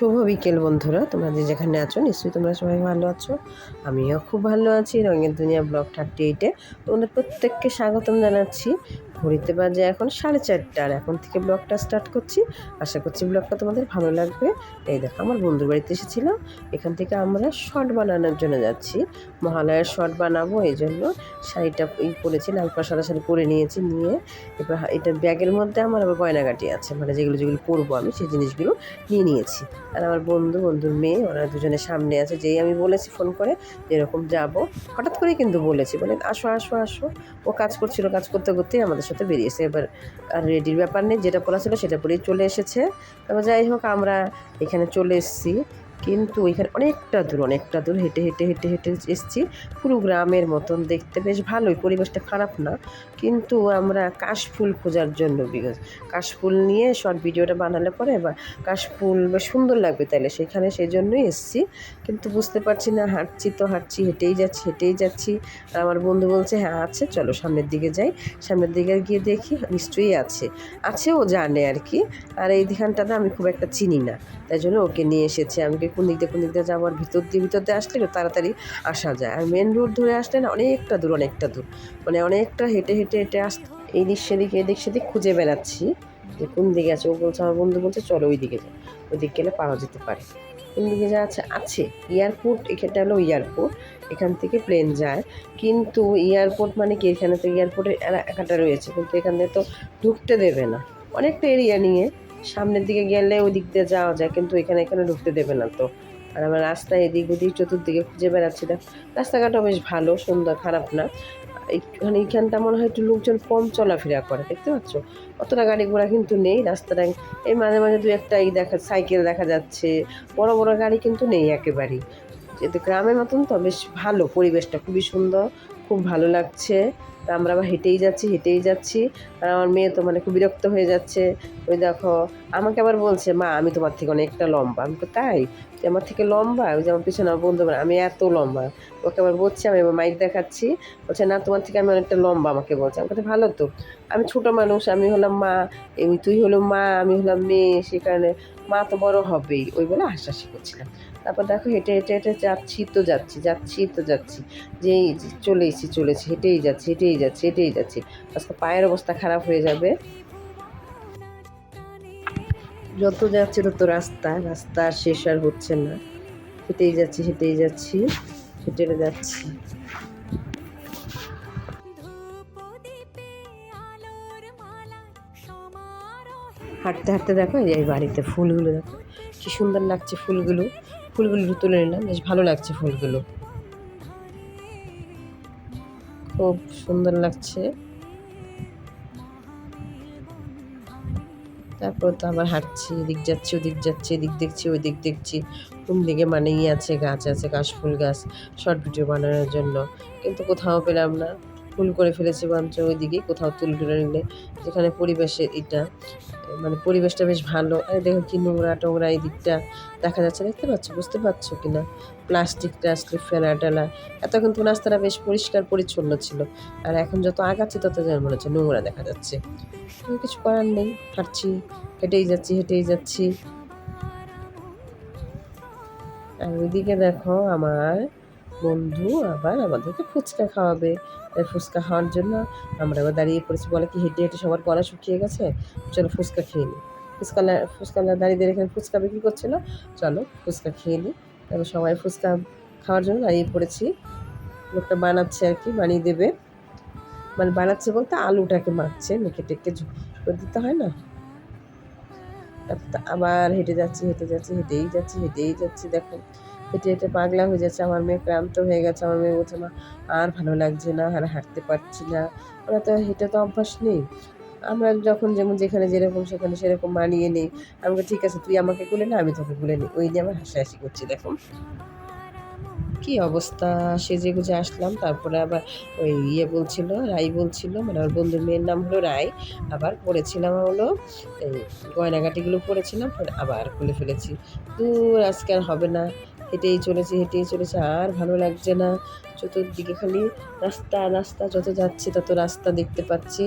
শুভ বিকেল, বন্ধুরা। তোমরা যে যেখানে আছো, নিশ্চয়ই তোমরা সবাই ভালো আছো। আমিও খুব ভালো আছি। রঙের দুনিয়া ব্লগ থার্টি এইটে। তোমাদের প্রত্যেককে স্বাগতম জানাচ্ছি। ঘড়িতে বাজে এখন সাড়ে চারটা, আর এখন থেকে ব্লগটা স্টার্ট করছি। আশা করছি ব্লগটা তোমাদের ভালো লাগবে। এই দেখো, আমার বন্ধুর বাড়িতে এসেছিলাম এখান থেকে আমরা শর্ট বানানোর জন্য যাচ্ছি। মহালয়ার শর্ট বানাবো, এই জন্য শাড়িটা এই পরেছি লাল পাড় সাদা শাড়ি পরে নিয়েছি, নিয়ে এবার এটা ব্যাগের মধ্যে আমার আবার গয়নাগাটি আছে। মানে যেগুলো যেগুলো পরবো আমি, সেই জিনিসগুলো নিয়ে নিয়েছি। আর আমার বন্ধু, বন্ধুর মেয়ে, ওরা দুজনে সামনে আছে। যেই আমি বলেছি ফোন করে এরকম যাব। হঠাৎ করেই কিন্তু বলেছি, বলে আসো আসো আসো। ও কাজ করছিল, কাজ করতে, করতেই আমাদের সাথে বেরিয়েছে। এবার, আর রেডির ব্যাপার নেই, যেটা বলা ছিল সেটা পরেই চলে এসেছে। তবে যাই হোক, আমরা এখানে চলে এসেছি। কিন্তু এখানে অনেকটা দূর অনেকটা দূর হেঁটে হেঁটে হেঁটে হেঁটে এসেছি। পুরো গ্রামের মতন দেখতে বেশ ভালোই, পরিবেশটা খারাপ না। কিন্তু আমরা কাশফুল খোঁজার জন্য বিকজ কাশফুল নিয়ে শর্ট ভিডিওটা বানালে পরে বা কাশফুল বেশ সুন্দর লাগবে তাহলে সেখানে সেই জন্যই এসেছি। কিন্তু বুঝতে পারছি না, হাঁটছি তো হাঁটছি, হেঁটেই যাচ্ছি হেঁটেই যাচ্ছি। আর আমার বন্ধু বলছে হ্যাঁ আছে, চলো সামনের দিকে যাই। সামনের দিকে গিয়ে দেখি, নিশ্চয়ই আছে। আছে ও জানে আর কি। আর এই দিখানটাতে আমি খুব একটা চিনি না। তাই জন্য ওকে নিয়ে এসেছে। আমি কোন দিক দিয়ে, কোন দিক দিয়ে যাব? আর ভিতর দিয়ে ভিতর দিয়ে আসলে তাড়াতাড়ি আসা যায়। আর মেন রোড ধরে আসলে না অনেকটা দূর অনেকটা দূর। মানে অনেকটা হেঁটে হেঁটে হেঁটে এই দিক সেদিক, এদিক সেদিক খুঁজে বেড়াচ্ছি। যে কোন দিকে আছে? ও বলছে, আমার বন্ধু বলছে, চলো ওই দিকে যাও। ওই দিক গেলে পাওয়া যেতে পারে। কোন দিকে যা আছে? আছে। এয়ারপোর্ট এখানটা হলো এয়ারপোর্ট এখান থেকে প্লেন যায়। কিন্তু এয়ারপোর্ট মানে কি? এখানে তো এয়ারপোর্টের এলাকাটা রয়েছে। কিন্তু এখান থেকে তো ঢুকতে দেবে না। অনেকটা এরিয়া নিয়ে সামনের দিকে গেলে ওই দিক দিয়ে যাওয়া যায়, কিন্তু এখানে এখানে ঢুকতে দেবে না তো। আর আমার রাস্তায় এদিক ওদিক চতুর্দিকে খুঁজে বেড়াচ্ছি, দেখ। রাস্তাঘাটও বেশ ভালো, সুন্দর, খারাপ না। এইখানে এইখানটা মনে হয় একটু লোকজন কম চলাফেরা করে, দেখতে পাচ্ছ? অতটা গাড়ি ঘোড়া কিন্তু নেই রাস্তাটা এই মাঝে মাঝে দু একটা এই দেখা, সাইকেল দেখা যাচ্ছে। বড় বড় গাড়ি কিন্তু নেই একেবারেই। যেহেতু গ্রামের মতন তো বেশ ভালো, পরিবেশটা খুবই সুন্দর, খুব ভালো লাগছে। তা আমরা আবার হেঁটেই যাচ্ছি হেঁটেই যাচ্ছি। আর আমার মেয়ে তো মানে খুব বিরক্ত হয়ে যাচ্ছে। ওই দেখো, আমাকে আবার বলছে, মা, আমি তোমার থেকে অনেকটা লম্বা। আমি তো তাই? আমার থেকে লম্বা? ওই যে আমার পিছনে আমার বন্ধু আমি এত লম্বা। ওকে আবার বলছি, আমি এবার মাইক দেখাচ্ছি। বলছে, না, তোমার থেকে আমি অনেকটা লম্বা, আমাকে বলছে। আমি কাছে ভালো তো। আমি ছোট মানুষ, আমি হলাম মা তুই হলো মা, আমি হলাম মেয়ে, সে কারণে মা তো বড় হবেই। ওই বলে হাসাহাসি করছিলাম। তারপর দেখো হেঁটে হেঁটে হেঁটে যাচ্ছি, তো যাচ্ছি যাচ্ছি, তো যাচ্ছি। যেই চলে এসেছি চলেছি হেঁটেই যাচ্ছি হেঁটেই যাচ্ছি হেঁটেই যাচ্ছি। আজকে পায়ের অবস্থা খারাপ হয়ে যাবে। যত যাচ্ছে তত রাস্তা রাস্তা আর শেষ আর হচ্ছে না। হেঁটেই যাচ্ছি হেঁটেই যাচ্ছি হেঁটে যাচ্ছি। হাঁটতে হাঁটতে দেখো এই বাড়িতে ফুলগুলো দেখো, কি সুন্দর লাগছে ফুলগুলো। ফুলগুলো তুলে নিলাম। বেশ ভালো লাগছে ফুলগুলো। খুব সুন্দর লাগছে। তারপর তো আবার হাঁটছি, এদিক যাচ্ছি, ওদিক যাচ্ছি, এদিক দেখছি ওই দিক দেখছি। কোন দিকে মানে ই আছে গাছ আছে, গাছ, ফুল গাছ, শর্ট ভিডিও বানানোর জন্য। কিন্তু কোথাও পেলাম না। ফুল করে ফেলেছি বঞ্চ ওইদিকে, কোথাও তুল তুলে নিলে। যেখানে পরিবেশে এটা মানে পরিবেশটা বেশ ভালো। আরে দেখো কি নোংরা টোংরা এই দিকটা। দেখা যাচ্ছে, দেখতে পাচ্ছ? বুঝতে পারছ কি না? প্লাস্টিক টাস্টিক ফেলা টেলা এত কিন্তু রাস্তাটা বেশ পরিষ্কার পরিচ্ছন্ন ছিল। আর এখন যত আগাচ্ছে, তত যেন মনে হচ্ছে নোংরা দেখা যাচ্ছে। কিছু করার নেই। হাঁটছি, হেঁটেই যাচ্ছি হেঁটেই যাচ্ছি। আর ওইদিকে দেখো আমার বন্ধু আবার আমাদেরকে ফুচকা খাওয়াবে। তাই ফুচকা খাওয়ার জন্য আমরা আবার দাঁড়িয়ে পড়েছি বলে কি হেঁটে হেঁটে সবার গলা শুকিয়ে গেছে? চলো ফুচকা খেয়ে নিই ফুচকালা ফুচকালা দাঁড়িয়ে এখানে ফুচকা বিক্রি করছিল চলো ফুচকা খেয়ে নিই তারপর সবাই ফুচকা খাওয়ার জন্য দাঁড়িয়ে পড়েছি। লোকটা বানাচ্ছে আর কি, বানিয়ে দেবে। মানে বানাচ্ছে বলতে আলুটাকে মাখছে মেখে টেকে দিতে হয় না? আবার হেঁটে যাচ্ছি হেঁটে যাচ্ছি, হেঁটেই যাচ্ছি হেঁটেই যাচ্ছি। দেখো, হেঁটে হেঁটে পাগলা হয়ে যাচ্ছে, আমার মেয়ে ক্লান্ত হয়ে গেছে। আমার মেয়ে বলছে, মা, আর ভালো লাগছে না, আর হাঁটতে পারছি না। ওরা তো হেঁটে তো অভ্যাস নেই। আমরা যখন যেমন যেখানে যেরকম, সেখানে সেরকম মানিয়ে নিই। আমাকে ঠিক আছে, তুই আমাকে কুলে না, আমি তোকে কুলে নিই ওই নিয়ে আমার হাসাহাসি করছি, দেখো। কি অবস্থা? সেজে গুজে আসলাম। তারপরে আবার ওই ইয়ে বলছিল, রাই বলছিল মানে আমার বন্ধুর মেয়ের নাম হলো রাই। আবার পড়েছিলাম হলো এই গয়নাগাটিগুলো পড়েছিলাম আবার খুলে ফেলেছি। দূর, আজকে আর হবে না। হেঁটেই চলেছি, হেঁটেই চলেছে, আর ভালো লাগছে না। চতুর্দিকে খালি রাস্তা রাস্তা, যত যাচ্ছে তত রাস্তা দেখতে পাচ্ছি।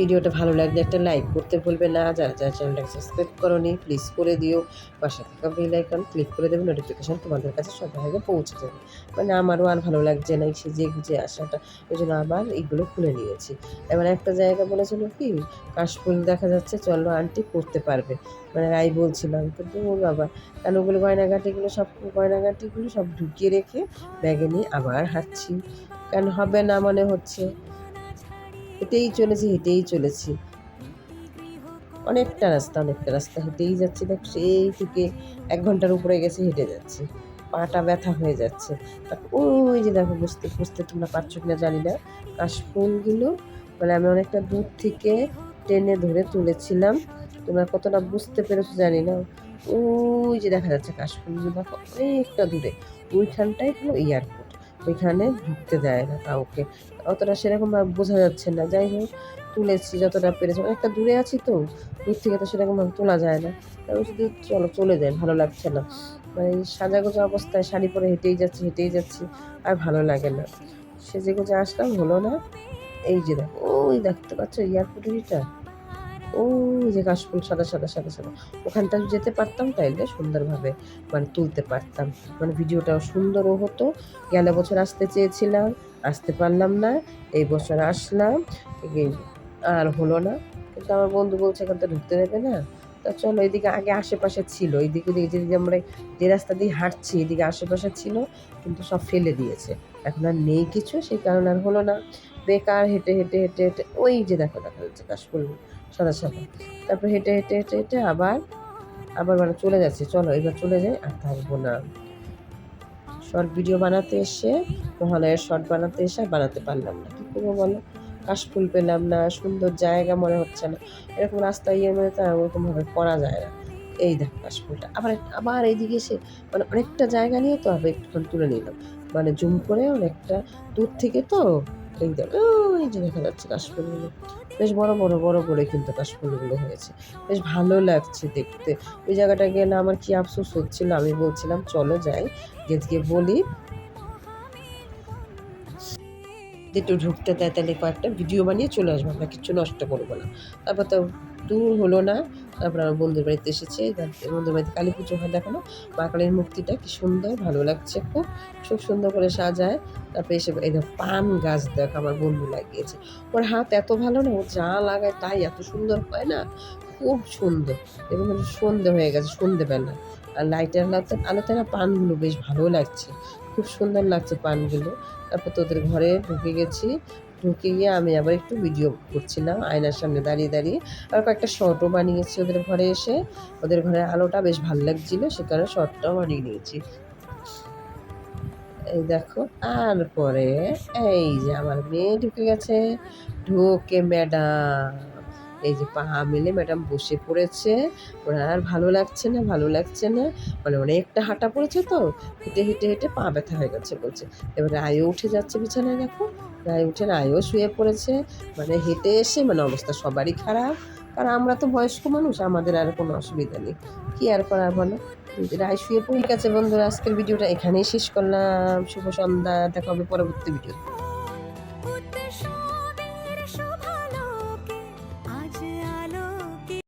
ভিডিওটা ভালো লাগলে একটা লাইক করতে ভুলবে না। যারা যারা চ্যানেলটাকে সাবস্ক্রাইব করোনি প্লিজ করে দিও। পাশে থাকা বেল আইকন ক্লিক করে দেবে নোটিফিকেশান তোমাদের কাছে সবার আগে পৌঁছে যাবে মানে আমারও আর ভালো লাগছে না সে যে গুজে আসাটা ওই জন্য আবার এইগুলো খুলে নিয়েছি। এবার একটা জায়গা বলেছিল কি, কাশফুল দেখা যাচ্ছে, চলো আন্টি করতে পারবে। মানে রাই বলছিলাম কিন্তু ও বাবা, কেন ওগুলো গয়নাগাটিগুলো সব গয়নাঘাটিগুলো সব ঢুকিয়ে রেখে ব্যাগে নিয়ে আবার হাঁটছি? কেন হবে না মনে হচ্ছে? হেঁটেই চলেছি হেঁটেই চলেছি। অনেকটা রাস্তা অনেকটা রাস্তা, হেঁটেই যাচ্ছি দেখ সেই থেকে এক ঘণ্টার উপরে গেছে, হেঁটে যাচ্ছি। পাটা ব্যথা হয়ে যাচ্ছে। ওই যে দেখো, বুঝতে বুঝতে তোমরা পারছ কিনা জানি না। কাশফুলগুলো মানে আমি অনেকটা দূর থেকে টেনে ধরে তুলেছিলাম। তোমরা কতটা বুঝতে পেরেছ জানি না। ওই যে দেখা যাচ্ছে কাশফুলগুলো, দেখো অনেকটা দূরে। ওইখানটাই হলো এয়ারপোর্ট ওইখানে ঢুকতে দেয় না কাউকে। অতটা সেরকম বোঝা যাচ্ছে না। যাই হোক, তুলেছি, যতটা পেরেছি। অনেকটা দূরে আছি তো, দূর থেকে তো সেরকমভাবে তোলা যায় না। তাই শুধু চলো, চলে যায়, ভালো লাগছে না। মানে সাজাগোজা অবস্থায় শাড়ি পরে হেঁটেই যাচ্ছি হেঁটেই যাচ্ছি, আর ভালো লাগে না। সেজে গুজে আসলাম, হলো না, এই যে দেখো, ওই দেখতে পাচ্ছ এয়ারপোর্টের এটা? ওই যে কাশফুল সাদা সাদা সাদা সাদা। ওখানটা যেতে পারতাম তাইলে সুন্দরভাবে মানে তুলতে পারতাম। মানে ভিডিওটাও সুন্দরও হতো। গেল বছর আসতে চেয়েছিলাম, আসতে পারলাম না, এই বছর আসলাম আর হলো না। কিন্তু আমার বন্ধু বলছে এখানটা ঢুকতে দেবে না। তা চলো, এদিকে আগে আশেপাশে ছিল। এইদিকে ওদিকে যেদিকে আমরা যে রাস্তা দিয়ে হাঁটছি, এদিকে আশেপাশে ছিল, কিন্তু সব ফেলে দিয়েছে। এখন আর নেই কিছু, সেই কারণে আর হলো না। বেকার, হেঁটে হেঁটে হেঁটে হেঁটে, ওই যে দেখো, দেখা যাচ্ছে কাশফুল সাদা সাদা তারপর হেঁটে হেঁটে হেঁটে হেঁটে আবার আবার মানে চলে যাচ্ছে। চলো, এবার চলে যাই আর থাকব না। শর্ট ভিডিও বানাতে এসে, মহালয়ের শর্ট বানাতে এসে বানাতে পারলাম না। কী করব বলো? কাশফুল পেলাম না, সুন্দর জায়গা মনে হচ্ছে না। এরকম রাস্তা ইয়ে মানে তো ওরকমভাবে করা যায় না। এই দেখ কাশফুলটা আবার আবার এইদিকে এসে মানে অনেকটা জায়গা নিয়ে তো আবার একটুখানি তুলে নিলাম। মানে জুম করে অনেকটা দূর থেকে তো এই দেখ ওই যে দেখা যাচ্ছে কাশফুলগুলো। বেশ বড় বড় বড় করে কিন্তু কাশফুলগুলো হয়েছে। বেশ ভালো লাগছে দেখতে। ওই জায়গাটা গেলে আমার কি আফসোস হচ্ছিল, আমি বলছিলাম, চলো যাই গিয়ে বলি। একটু ঢুকতে দেয়, তাহলে কয়েকটা ভিডিও বানিয়ে চলে আসব, আমরা কিচ্ছু নষ্ট করব না। তারপর তো দূর হলো না। তারপর আমার বন্ধুর বাড়িতে এসেছে বন্ধুর বাড়িতে কালী পুজো হয় দেখানো। মা কালীর মূর্তিটা কি সুন্দর, ভালো লাগছে খুব খুব সুন্দর করে সাজায়। তারপরে এসে এই পান গাছ দেখ, আমার বন্ধু লাগিয়েছে। ওর হাত এত ভালো না, ও যা লাগায় তাই এত সুন্দর হয় না? খুব সুন্দর। এবং সন্ধে হয়ে গেছে সন্ধেবেলা আর লাইটের আলোতে আলোতে না পানগুলো বেশ ভালো লাগছে। খুব সুন্দর লাগছে পানগুলো। তারপর তোদের ঘরে ঢুকে গেছি। ঢুকে গিয়ে আমি আবার একটু ভিডিও করছিলাম, আয়নার সামনে দাঁড়িয়ে দাঁড়িয়ে। আর কয়েকটা শর্টও বানিয়েছি ওদের ঘরে এসে। ওদের ঘরের আলোটা বেশ ভালো লাগছিল, সে কারণে শর্টটাও বানিয়ে নিয়েছি। এই দেখো আর পরে এই যে আমার মেয়ে ঢুকে গেছে। ঢুকে ম্যাডাম এই যে পা মেলে ম্যাডাম বসে পড়েছে। ওরা আর ভালো লাগছে না, ভালো লাগছে না। মানে অনেকটা হাঁটা পড়েছে তো, হেঁটে হেঁটে হেঁটে পা ব্যথা হয়ে গেছে বলছে। এবারে রায়ও উঠে যাচ্ছে বিছানায় দেখো। রায় উঠে রায়ও শুয়ে পড়েছে। মানে হেঁটে এসে মানে অবস্থা সবারই খারাপ। কারণ আমরা তো বয়স্ক মানুষ, আমাদের আর কোনো অসুবিধা নেই। কী আর করার বলো? রায় শুয়ে পড়ে। গেছে বন্ধুরা, আজকের ভিডিওটা এখানেই শেষ করলাম। শুভ সন্ধ্যা, দেখা হবে পরবর্তী ভিডিও